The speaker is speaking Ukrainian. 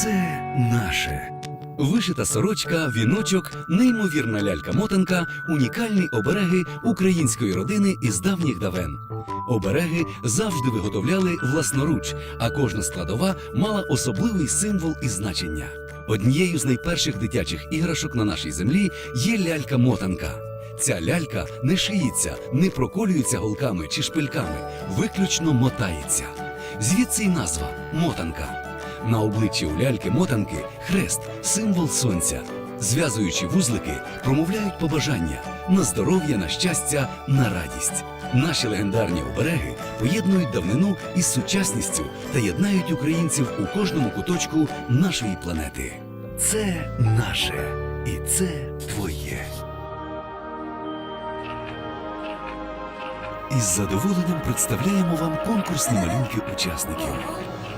Це наше. Вишита сорочка, віночок, неймовірна лялька-мотанка, унікальні обереги української родини із давніх давен. Обереги завжди виготовляли власноруч, а кожна складова мала особливий символ і значення. Однією з найперших дитячих іграшок на нашій землі є лялька-мотанка. Ця лялька не шиється, не проколюється голками чи шпильками, виключно мотається. Звідси й назва мотанка. На обличчі у ляльки мотанки хрест, символ сонця. Зв'язуючи вузлики, промовляють побажання на здоров'я, на щастя, на радість. Наші легендарні обереги поєднують давнину із сучасністю та єднають українців у кожному куточку нашої планети. Це наше і це твоє. Із задоволенням представляємо вам конкурсні малюнки учасників.